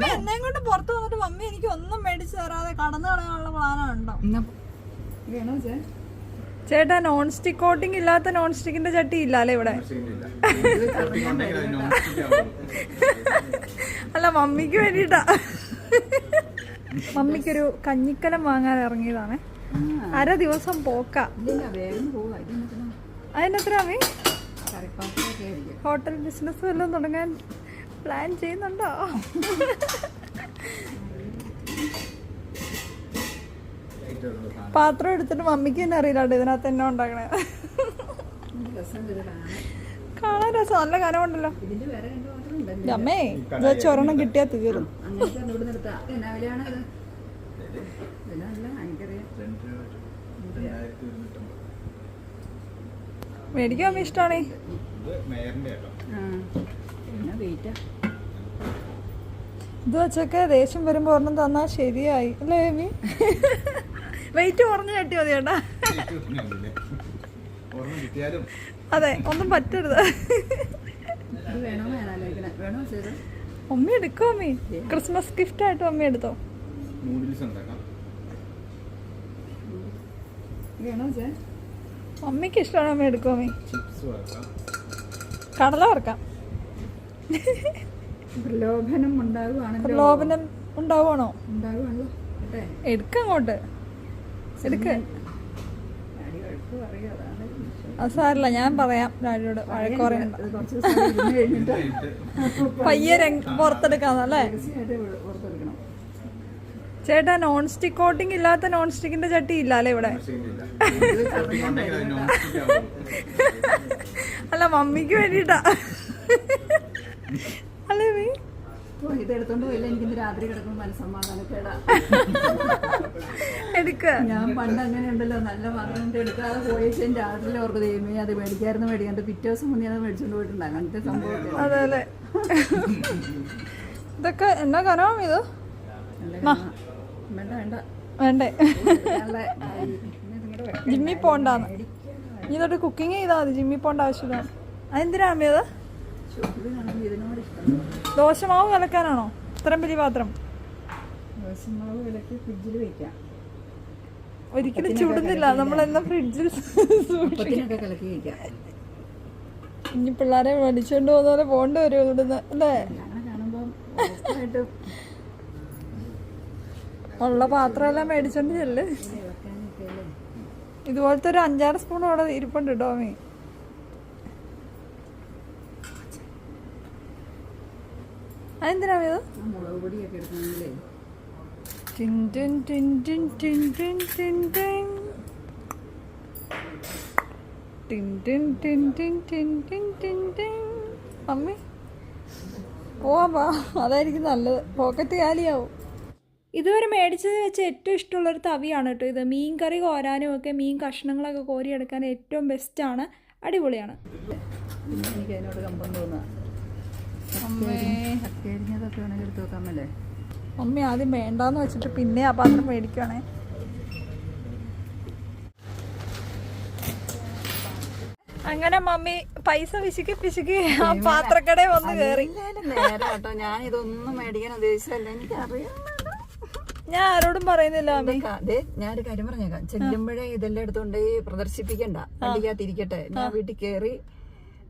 Mummy എന്നെ കൊണ്ട് പുറത്തു വന്നിട്ട് മമ്മി എനിക്ക് ഒന്നും മേടിച്ചു തരാതെ കടന്നു കളയാനുള്ള പ്ലാനുണ്ടോ ചേട്ടാ നോൺ സ്റ്റിക് കോട്ടിംഗ് ഇല്ലാത്ത നോൺ സ്റ്റിക്കിന്റെ ചട്ടി ഇല്ല അല്ലേ ഇവിടെ? അല്ല മമ്മിക്ക് വേണ്ടിട്ടാ മമ്മിക്കൊരു കഞ്ഞിക്കലം വാങ്ങാൻ ഇറങ്ങിയതാണ്. അര ദിവസം പോക്ക. അതിനെത്ര അമ്മി ഹോട്ടൽ ബിസിനസ് വല്ലതും തുടങ്ങാൻ പ്ലാൻ ചെയ്യുന്നുണ്ടോ? പാത്രം എടുത്തിട്ട് മമ്മിക്ക് തന്നെ അറിയില്ലാണ്ട് ഇതിനകത്ത് എന്നെ ഉണ്ടാക്കണേ. കാണാൻ രസം നല്ല കനമുണ്ടല്ലോ അമ്മേ ഇത് ചൊരണം കിട്ടിയാ തീരും. മേടിക്കാൻ ഇഷ്ടമാണേ കഴിക്കാം ഇത് വെച്ചൊക്കെ ദേഷ്യം വരുമ്പോ ഒരെണ്ണം തന്നാ ശരിയായി. അല്ലേ മീ വെയിറ്റ് കുറഞ്ഞു കെട്ടിയോ മതി ചേട്ടാ അതെ ഒന്നും പറ്റരുത്. അമ്മി എടുക്കോ അമ്മി ക്രിസ്മസ് ഗിഫ്റ്റ് ആയിട്ട് അമ്മി എടുത്തോ? അമ്മയ്ക്ക് ഇഷ്ടമാണ് അമ്മ എടുക്കോ അമ്മി കടല വറക്കാം. പ്രലോഭനം ഉണ്ടാകുവാണല്ലോ. പ്രലോഭനം ഉണ്ടാവുകയാണോ ഉണ്ടാകുവാണല്ലോ. എടുക്കങ്ങോട്ട് എടുക്ക. അത് സാരില്ല ഞാൻ പറയാം ഡാഡിയോട് വഴക്ക് പറയണ്ട പയ്യെ പുറത്തെടുക്കാന്നല്ലേ ചേട്ടാ നോൺ സ്റ്റിക് കോട്ടിംഗ് ഇല്ലാത്ത നോൺ സ്റ്റിക്കിന്റെ ചട്ടി ഇല്ല അല്ലേ ഇവിടെ? അല്ല മമ്മിക്ക് വേണ്ടിട്ടാ അല്ലേ? മീ ഓ ഇത് എടുത്തോണ്ട് പോയില്ല. എനിക്കിന്ന് രാത്രി കിടക്കുമ്പോൾ മനസ്സമാധാനക്കേടാ. എടുക്ക. ഞാൻ പണ്ട് അങ്ങനെ ഉണ്ടല്ലോ നല്ല കൊണ്ട് എടുക്കാതെ പോയി രാത്രി ഓർക്ക് ദൈവമേ അത് മേടിക്കായിരുന്നു മേടിക്കാണ്ട് പിറ്റേ ദിവസം മുന്നേ അത് മേടിച്ചോണ്ട് പോയിട്ടുണ്ട്. അങ്ങനത്തെ സംഭവം അതെ അതെ. ഇതൊക്കെ എന്നാ കനവും ഇത്? വേണ്ട വേണ്ട. വേണ്ടേ? ജിമ്മി പോണ്ടാന്ന്. ഇനി തൊട്ട് കുക്കിംഗ് ചെയ്താൽ മതി. ജിമ്മി പോണ്ട ആവശ്യമില്ല. അതെന്തിനാ അമ്മ ദോശമാവ് കലക്കാനാണോ ഇത്രയും വലിയ പാത്രം. ദോശമാവ് വിലക്ക് ഫ്രിഡ്ജിൽ വെക്കാം. ഒരിക്കലും ചൂടുന്നില്ല. നമ്മൾ എന്നാ ഫ്രിഡ്ജിൽ കലക്കി വെക്കാം. ഇനി പിള്ളേരെ വലിച്ചോണ്ട് പോകുന്ന പോലെ പോകേണ്ടി വരും ഇവിടുന്ന് അല്ലേ? ഉള്ള പാത്രമെല്ലാം മേടിച്ചോണ്ട് ചെല്ല് ഇതുപോലത്തെ ഒരു അഞ്ചാറ് സ്പൂൺ അവിടെ ഇരിപ്പുണ്ട് കേട്ടോ അമ്മേ അതെന്തിനാ ഇത് ആ മുളക് പൊടിയൊക്കെ എടുക്കണമെങ്കിലേ ടിൻ ടിൻ ടിൻ ടിൻ ടിൻ ടിൻ ടിൻ ടിൻ. ടിൻ ടിൻ ടിൻ ടിൻ ടിൻ ടിൻ ടിൻ ടിൻ. മമ്മി പോവാ അതായിരിക്കും നല്ലത് പോക്കറ്റ് കാലിയാവും ഇതുവരെ മേടിച്ചത് വെച്ച് ഏറ്റവും ഇഷ്ടമുള്ളൊരു തവിയാണ് കേട്ടോ ഇത് മീൻ കറി കോരാനും ഒക്കെ മീൻ കഷ്ണങ്ങളൊക്കെ കോരിയെടുക്കാൻ ഏറ്റവും ബെസ്റ്റാണ് അടിപൊളിയാണ് എനിക്ക് അതിനോട് കമ്പം തോന്നുക അക്കരിഞ്ഞതൊക്കെ വേണമെങ്കിൽ എടുത്ത് വെക്കാമല്ലേ മമ്മി ആദ്യം വേണ്ടാന്ന് വെച്ചിട്ട് പിന്നെ ആ പാത്രം മേടിക്കുവാണേ. അങ്ങനെ മമ്മി പൈസ പിശുക്കി പിശുക്കി ആ പാത്രക്കട വന്ന് കേറി. കേട്ടോ. ഞാൻ ഇതൊന്നും മേടിക്കാൻ ഉദ്ദേശിച്ചല്ല എനിക്കറിയാം ഞാൻ ആരോടും പറയുന്നില്ല മമ്മി. ഞാൻ ഒരു ഞാനൊരു കാര്യം പറഞ്ഞേക്കാം. ചെല്ലുമ്പോഴേ ഇതെല്ലാം എടുത്തോണ്ട് ഈ പ്രദർശിപ്പിക്കണ്ട. വണ്ടിക്കകത്തിരിക്കട്ടെ. ഞാൻ വീട്ടിൽ കേറി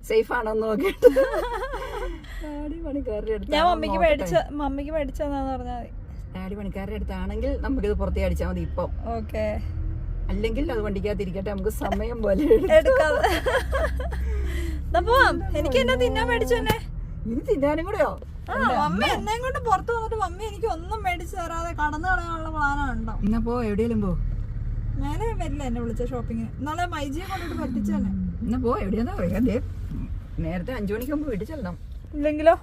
സേഫ് ആണോന്ന് നോക്കിയിട്ട്. ഞാൻ മമ്മിക്ക് മേടിച്ച മമ്മിക്ക് മേടിച്ചതെന്നാന്ന് പറഞ്ഞാൽ മതി. ആടി പണിക്കാരുടെ അടുത്താണെങ്കിൽ നമുക്കിത് പുറത്തേ അടിച്ചാൽ മതി ഇപ്പം. ഓക്കെ. അല്ലെങ്കിൽ അത് വണ്ടിക്കകത്തിരിക്കട്ടെ നമുക്ക് സമയം പോലെ എടുക്കാം. എനിക്ക് എന്നെ തിന്നാൻ മേടിച്ചു തന്നെ? ഇനി തിന്നാനും കൂടെയോ? മമ്മി എന്നെ കൊണ്ട് പുറത്തു വന്നിട്ട് മമ്മി എനിക്ക് ഒന്നും മേടിച്ചു തരാതെ കടന്നു കളയാനുള്ള പ്ലാനുണ്ടോ എന്നാ പോ എവിടെയെങ്കിലും പോ. ഞാൻ വരില്ല എന്നെ വിളിച്ച ഷോപ്പിങ്ങിന് നാളെ മൈജിയെ കൊണ്ടിട്ട് പറ്റിച്ചു തന്നെ എന്നാ പോ എവിടെയാന്നാ പറയാ നേരത്തെ അഞ്ചു മണിക്ക് മുമ്പ് വീട്ടിൽ ചെല്ലണം. ഇല്ലെങ്കിലോ?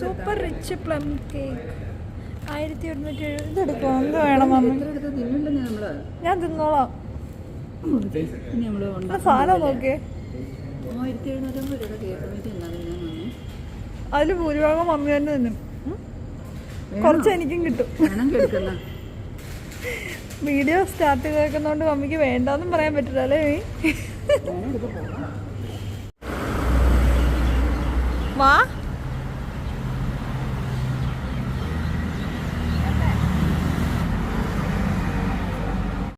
Super rich plum cake. ആയിരത്തി ഒരുന്നൂറ്റി എഴുപത്. എടുക്കും എന്ത് വേണം ഞാൻ തിന്നോളാം. സാധനം നോക്കിയേ അതിൽ ഭൂരിഭാഗം മമ്മി തന്നെ തിന്നും. കുറച്ച് എനിക്കും കിട്ടും. വീഡിയോ സ്റ്റാർട്ട് ചെയ്തേക്കുന്നോണ്ട് മമ്മിക്ക് വേണ്ടെന്നും പറയാൻ പറ്റില്ല അല്ലേ? വാ.